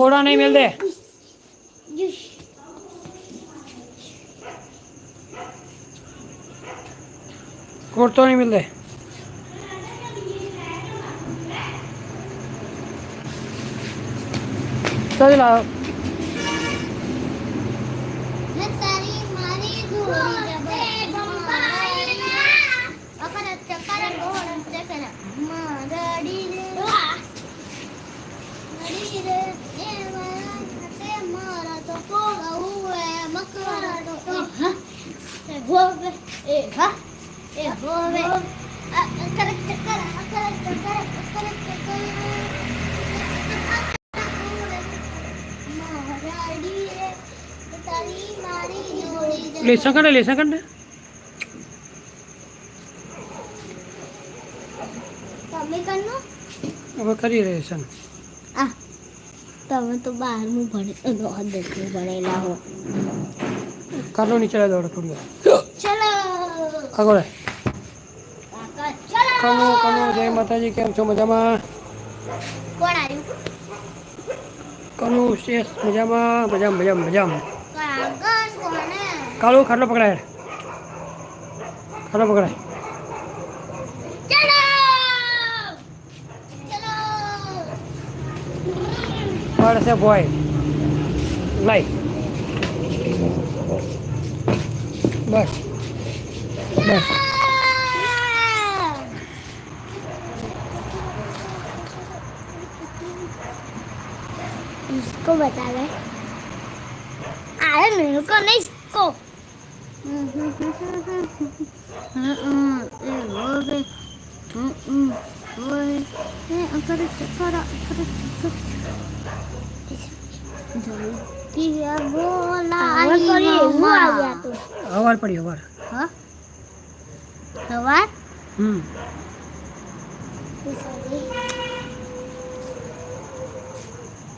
કોડા નહીં મેલ દે કોડતો નહીં મેલ દે ચાલ લાવ તારી મારી જોડી જબે અકર ચકર ગોળ ચકર મારડી રે મરી રે એ મારા તે મારા તો કોહુએ મકરાડો એ હોવે એ હા એ હોવે રે તારી મારી જોડી જબે લેસન કાઢે લેસન કનો હવે કરી લેસન આ તમે તો બારમું ભણે ભણેલા હો કરો નીચે દોડ થોડી આગળ. કનુ કનુ જય માતાજી કેમ છો? મજામાં? કોણ આવ્યું? કનુ શેષ મજામાં? મજામાં મજામાં મજામાં. કોણે? ખાટલો પકડાય. ખાટલો પકડાય. પડશે બોય લાઈ બસ. બસ इसको बता दे अरे मेरे को नहीं इसको અવાર પડી અવાર સવાર હમ.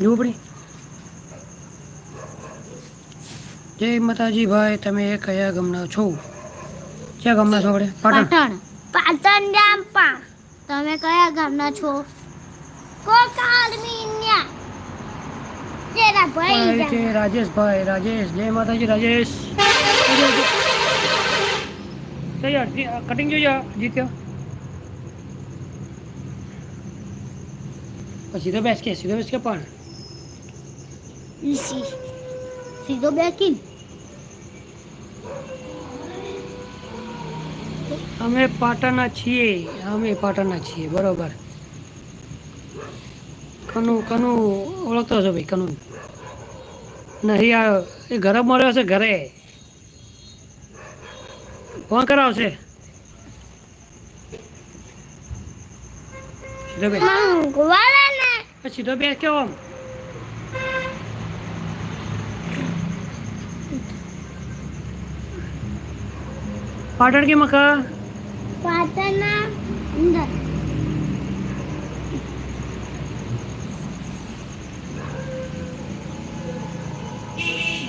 જોવું જય માતાજી ભાઈ તમે કયા ગામના છો? ક્યાં ગામના છો આપણે? પાટણ. પાટણ. ગામ પા. તમે કયા ગામના છો? કોકાલમીન્યા તેરા ભાઈ ભાઈ ગામ. છે રાજેશભાઈ રાજેશ. જય માતાજી રાજેશ. કટિંગ જોઈએ જીત્યો. સીધો બેસ કે સીધો બેસ કે પણ. ઈસી. સીધો બેકીન. અમે પાટણના છીએ અમે પાટણના છીએ બરોબર. કનુ કનુ ઓળખતો છો ભાઈ કનુ. નહીં આવ્યો એ ઘરે મળ્યો છે ઘરે. ફોન કરાવશે સીધો બેસ. ને કેવો આમ? પાટણ કે મકા પાટણના અંદર.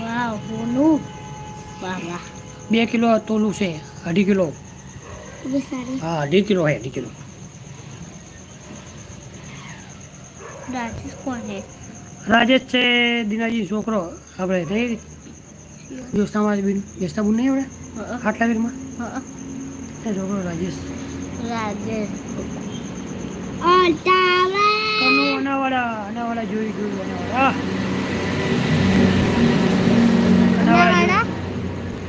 વાવ હોનું વાહ વાહ. બે કિલો તોલું છે અઢી કિલો. હા અઢી કિલો હે અઢી કિલો. રાજેશ છે દિનાજી છોકરો. આપણે થઈ જોસ્તામાં બિન જોસ્તાબુન નહીં આપણે? આટલા વીરમાં છોકરો રાજેશ. રાજેશ. કનુ અનાવાડા અનાવાડા જોઈ જોયું અનાવાડા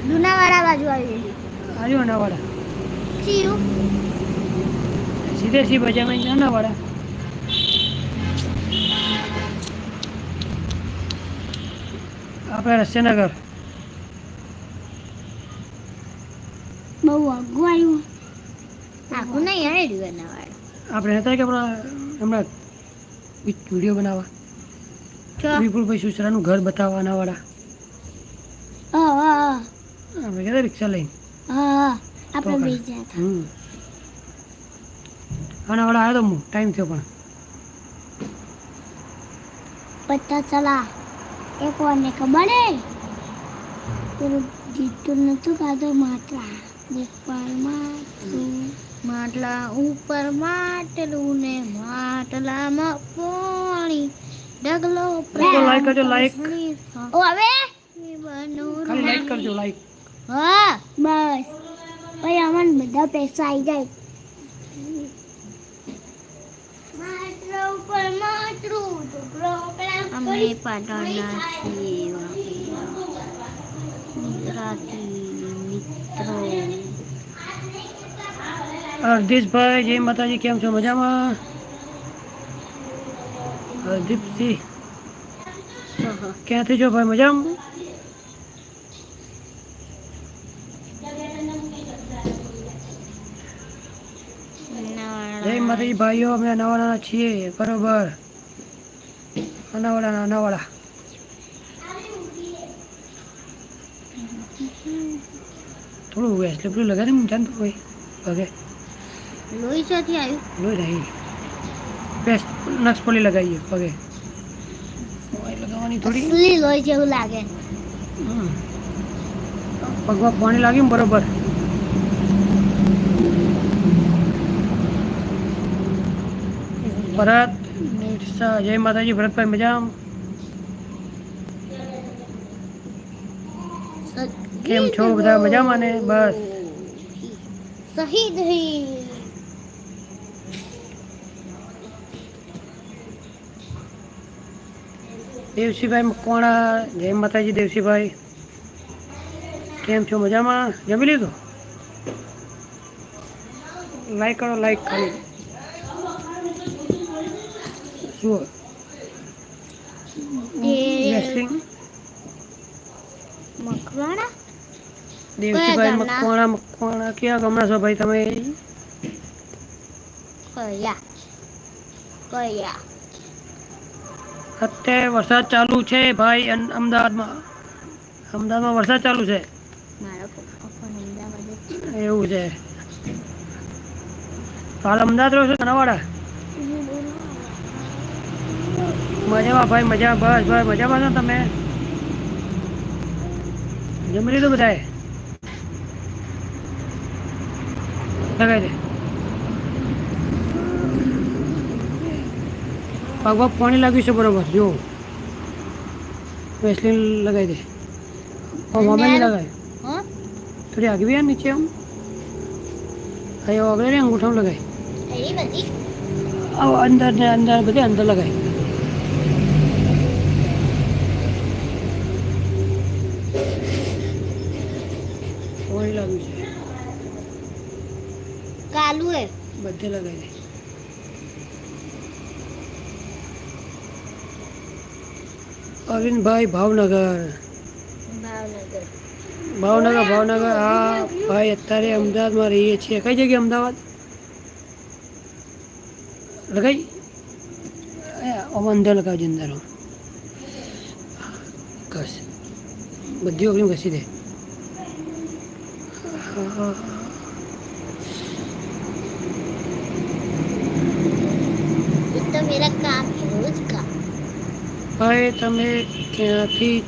લુણાવાડા લુણાવાડા બાજુ આવી આવ્યો અનાવાડા સીયુ સીધે સી બજારમાં અનાવાડા આપણે રસ્યનગર બહુ આઘું આવ્યું. આખું નહીં આવે લુણાવાડા આપણે હતા કે આપણા હમણાં વીડિયો બનાવવા? વિપુલભાઈ સુસરાનું ઘર બતાવવાના વાળા હા હા આપણે કહેતા રિક્ષા લઈને હા આપણે હતા આવ્યો તો હું ટાઈમ થયો પણ પત્તા ચલા એક વારને ખબર હે પેલું જીતું નતું કાઢો માટલા ઉપર માટલું માટલા ઉપર માટલું ને માટલામાં પાણી ડગલો લાઈક કરજો લાઈક ઓ હવે ખાલી લાઈક કરજો લાઈક હા બસ. ભાઈ અમને બધા પૈસા આવી જાય. અમે પાટણના છીએ. ગુજરાતી મિત્રો. હરદીશભાઈ જય માતાજી કેમ છો? મજામાં? હરદીપસિંહ. ક્યાંથી છો ભાઈ? મજામાં? જય માતાજી ભાઈઓ અમે નવા નાના છીએ બરોબર? નવાડા નવાડા થોડું વેસલે પેલું લગાડે ને જાણતો ભાઈ પગે લોહી ચોથી આવ્યું લોહી નહીં બેસ્ટ નક્સ પોલી લગાવીએ પગે. લગાવવાની થોડી. લોહી જેવું લાગે. પગમાં પાણી લાગ્યું બરોબર. ભરત. જય માતાજી ભરતભાઈ મજામાં? કેમ છો બધા મજામાં ને? બસ. શહીદ દેવસીભાઈ મકવાણા જય માતાજી દેવસીભાઈ. કેમ છો મજામાં? જમી લીધું? લાઈક કરો લાઈક ખાલી. શું મકવાણા? દેવસીભાઈ મકવાણા મકવાણા ક્યાં ગમણા છો ભાઈ તમે? કયા? કયા? અત્યારે વરસાદ ચાલુ છે ભાઈ અમદાવાદમાં. અમદાવાદમાં વરસાદ ચાલુ છે. એવું છે. હાલ અમદાવાદ રહો છો નવાડા મજામાં ભાઈ મજા બસ ભાઈ મજામાં છો તમે? જમી લીધું બધાએ? લગાવી દે. પગમાં પાણી લાગ્યું છે બરોબર? જો. વેસલીન લગાવી દે. નહીં લગાવે. થોડી આગવી આ નીચે આમ. અહીં આગળ ને અંગૂઠામાં લગાય એવી આવો અંદર ને અંદર બધે અંદર લગાય બધે લગાવી દે અરવિંદભાઈ ભાવનગર ભાવનગર ભાવનગર ભાવનગર હા ભાઈ અત્યારે અમદાવાદમાં રહીએ છીએ. કઈ જગ્યાએ અમદાવાદ? લગાઈ. અંદર લગાવજે અંદર ઘસ બધી ઓગળી ઘસી દે. હા. ભાઈ તમે ક્યાંથી?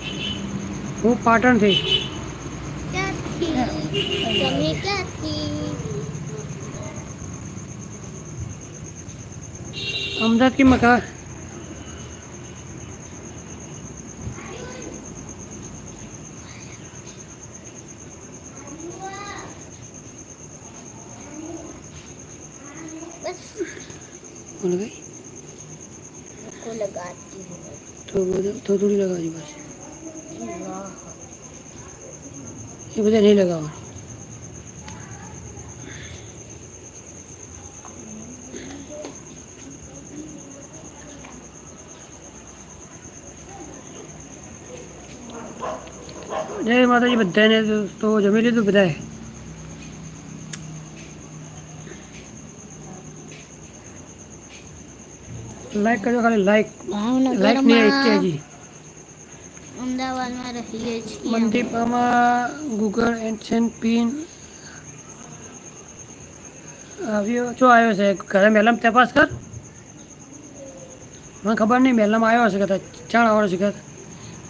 હું પાટણથી. અમદાવાદ કી મકા હાથો થોડી લગાવવાની બસ એ બધા નહીં લગાવવાની. જય માતાજી બધાને તો જમી લીધું બધાએ? લાઈક કરજો ખાલી લાઈક લાઈક નહીં ઈચ્છે અમદાવાદમાં રહીએ છીએ. અમે. ગૂગલ એન્ડ પિન આવ્યો. શું આવ્યો છે? ઘરે મેલમ તપાસ કર. મને ખબર નહીં મેલમ આવ્યો હશે કદાચ ચાણ આવડો છે કદાચ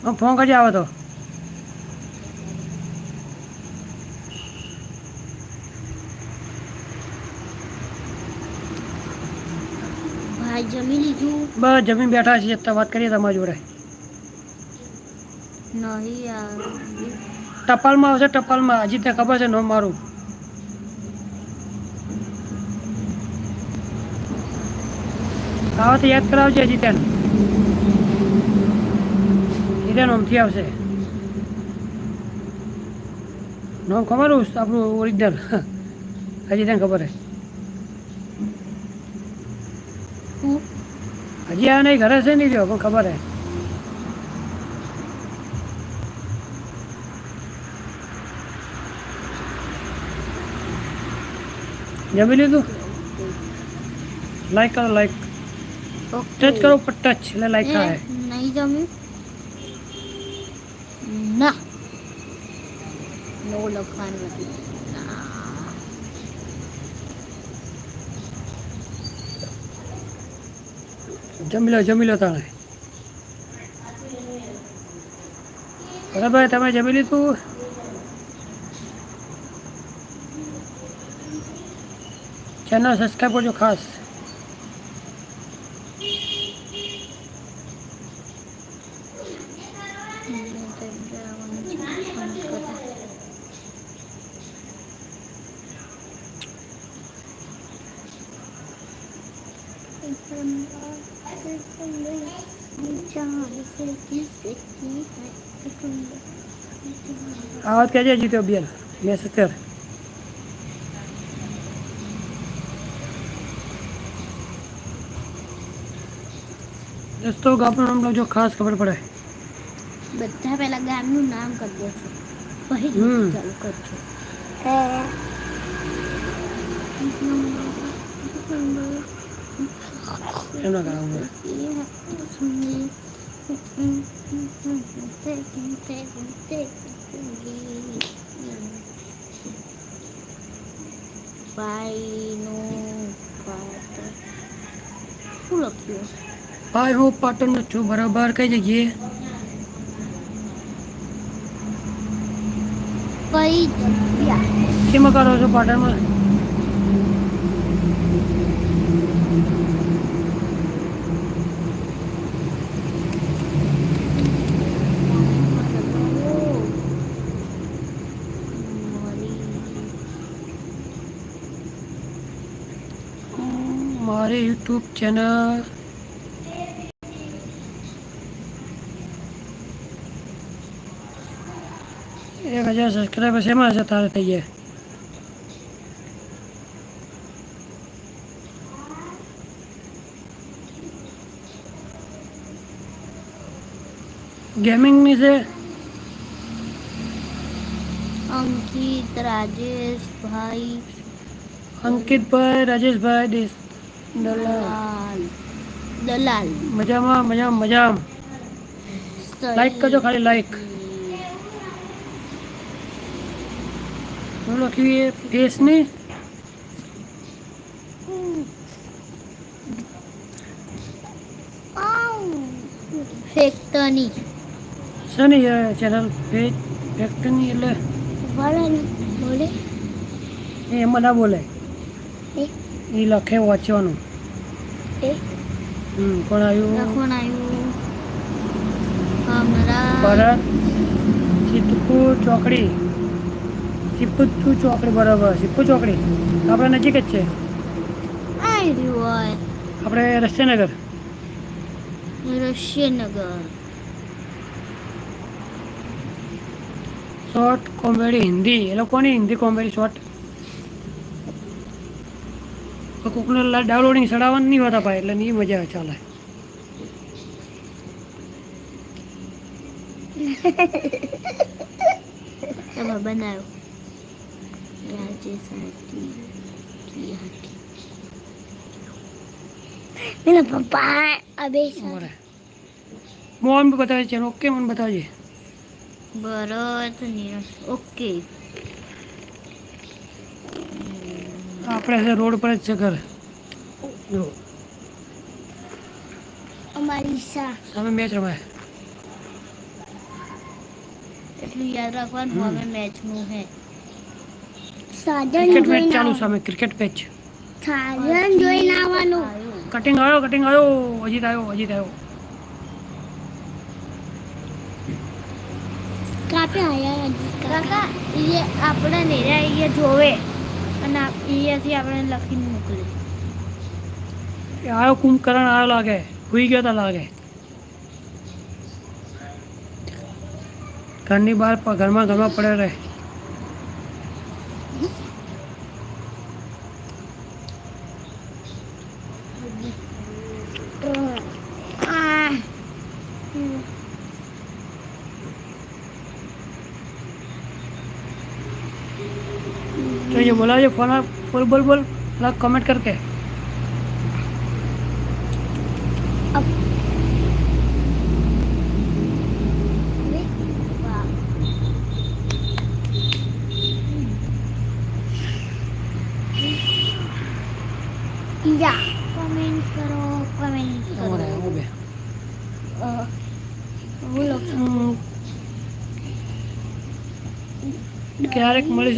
મને ફોન કરજે આવે તો. બસ જમીન બેઠા છીએ. વાત કરીએ તમારી જોડે. નહીં યાર. ટપાલમાં આવશે ટપાલમાં. હજી ત્યાં ખબર છે નો મારું. આવે તો યાદ કરાવજે હજી ત્યાં જીતે ઓમથી આવશે. નામ ખબર આપણું ઓરિજિનલ. હજી ત્યાં ખબર હજી આ નહીં ઘરે છે નહીં રહ્યો પણ ખબર હે. જમી લીધું લાઈક કરો લાઈક ટચ કરો પર ટચ એટલે લાઈક થાય નહીં જમ્યું ના નો લખવાનું નથી જમી લો જમી લો તાણે બરાબર તમે જમી લીધું ચેનલ સબસ્ક્રાઈબ કરજો ખાસ મને તો એમ કહેવાનું છે, ફોન કરે. આ વાત કહેજે જીતો બેન મેસેજ કર દોસ્તો ગામનું નામ લખજો ખાસ ખબર પડે. બધા પહેલા ગામનું નામ કરી દેશે પછી હમ. ચાલુ કરજો. એમ ના કરાવું ભાઈનું શું લખ્યું? ભાઈ હોપ પાટણનો છું બરાબર કઈ જગ્યાએ? કઈ જગ્યા? કરો છો પાટણમાં મારી યુટ્યુબ ચેનલ હજાર સબસ્ક્રાઈબર શેમાં હશે તારે થઈ જાય ગેમિંગની છે અંકિત રાજેશ ભાઈ અંકિતભાઈ રાજેશભાઈ દલાલ દલાલ મજામાં મજામાં મજામાં લાઈક કરજો ખાલી લાઈક શું લખ્યું એ ફેસની ફેક્ટની. શેની ચેનલ ફેક ફેક્ટની એટલે? બોલે એ એમાં ના બોલે. એ? લખે વાંચવાનું. હમ કોણ આવ્યું? કોણ આવ્યું? ભરત સિદ્ધપુર ચોકડી. સિદ્ધપુર ચોકડી બરાબર સિપ્પુ ચોકડી. આપણે નજીક જ છે. આપણે રસ્તેનગર રશિયનગર શોર્ટ કોમેડી હિન્દી. એ લોકોની હિન્દી કોમેડી શોર્ટ. કોકને ડાઉનલોડિંગ ચડાવવાનું નહીં હોતા ભાઈ એટલે નહીં મજા ચાલે. બનાવ્યો. રાજેશ હાથી કી હાથી મેરા પપ્પા અબે બરાબર મોહન બી બતાવે છે ઓકે મને બતાવજે ભરત નિરસ ઓકે આપણે છે રોડ પર જ છે ઘર જો અમારી સા સામે મેચ રમાય એટલું યાદ રાખવાનું હવે હવે મેચનું હે ક્રિકેટ મેચ ચાલુ સામે ક્રિકેટ મેચ સાધન જોઈને આવવાનું. કટિંગ આવ્યો કટિંગ આવ્યો. અજીત આવ્યો અજીત આવ્યો. કાપે આયા કાકા. એ આપણે નેરા અહીંયા જોવે અને અહીંયાથી આપણે લખીને મોકલે. એ આવ્યો કુંભકરણ આવ્યો લાગે ભૂઈ ગયો તો લાગે. ઘરની બહાર ઘરમાં ઘરમાં પડે રહે. तो ये बोला ये फोन बोल बोल बोल ला कमेंट करके જા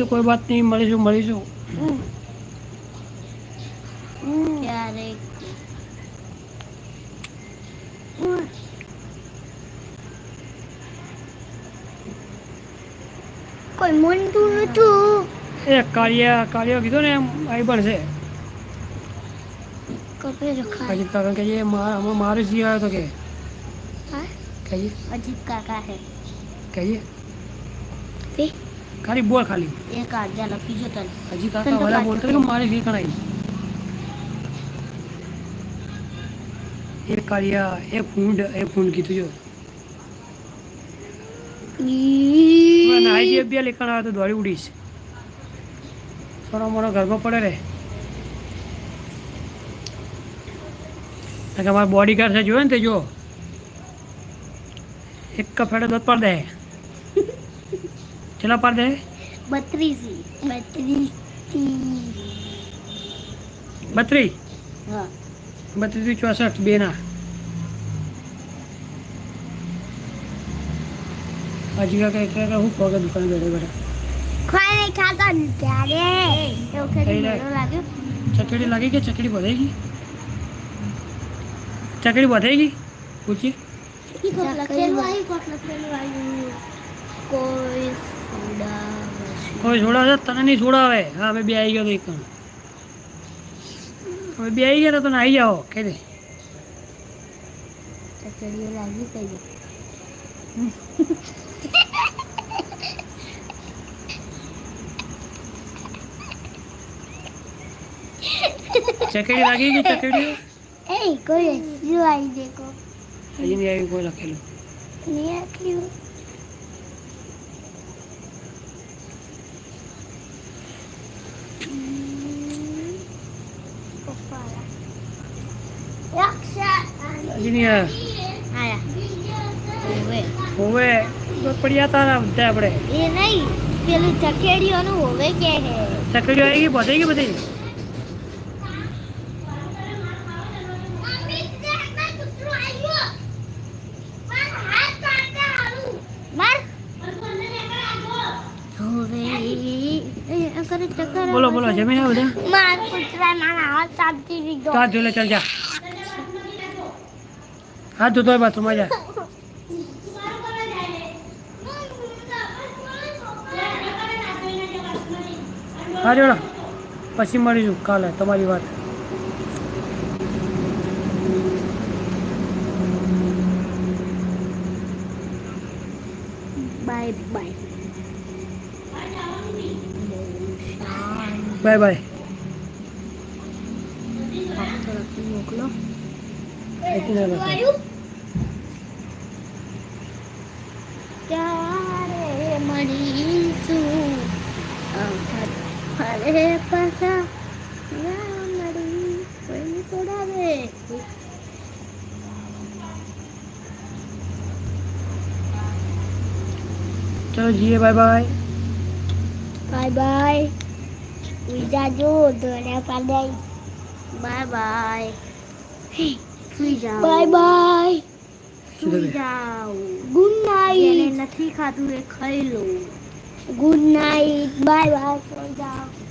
મળીશું કોઈ વાત નહીં મળીશું મળીશું. કોઈ મનતું નતું એ કાળિયા કાળિયો કીધો ને એમ આવી પણ છે રખાય અજીત કાકા કહીએ માર મારે જી આવ્યો તો કે. કહીએ. અજીત કાકા હે. કહીએ. ખાલી બોલ ખાલી. એ કાઢ્યા લખી જો તને હજી કાકા તો બોલતો કે મારે ફી કણાઈ એ કાળિયા એ ફૂંડ એ ફૂંડ કીધું જો. નાઈ બે લેખણ આવે તો દોડી ઉડીશ. થોડો મોડો ગરબો પડે રે. કે અમારા બોડી ગાર્ડ છે જોયો ને તે જો. એક કફેડો દોત પડ દે. ચલા પાર દે બત્રીસ. બત્રીસ. બત્રી બત્રીસ ચોસઠ બે ના હજી કાકા એક કાકા હું પગે દુકાન બેઠે બેઠે. ખાઈ ત્યારે ચકડી લાગી કે ચકડી બધાઈ ગઈ? ચકડી બધાઈ ગઈ? પૂછી. કોઈ કોઈ છોડાવે તને નહીં છોડાવે હા અમે બે આવી ગયો તો એક હવે બે આવી ગયા તો તને આવી જાઓ કે દે ચકડી લાગી ગઈ. ચકડીઓ એ કોઈ હસ્યું આવી દેખો. હજી નહીં આવી કોઈ લખેલું. નહીં આટલું આવ્યા હોવે. પડ્યા તારા બધા આપણે. એ નહીં પેલું ચકેડીઓનું હોવે કે હે? ચકડીઓ આવી ગઈ બધી ગઈ બધી? બોલો બોલો જમીન આવે બધા. માર કૂતરા મારા હાથ ચાપતી દીધો. તો જોલે ચાલ જા. હાથ ધોતો હોય બાથરૂમમાં જા. હા જોડો પછી મળીશું કાલે તમારી વાત. Bye bye. Bye bye. મોકલો. અહીંથી ના લખાય. ત્યારે મળીશું અરે પાછા ના મળી કોઈ છોડાવે ચલો જીએ બાય બાય બાય બાય ઉજા જો દોડ્યા પાડાઈ બાય બાય સુઈ જાઓ બાય બાય સીધો સુઈ. જાઓ. ગુડ નાઈટ નથી ખાધું એ ખાઈ લો. ગુડ નાઈટ બાય બાય સુઈ જાઓ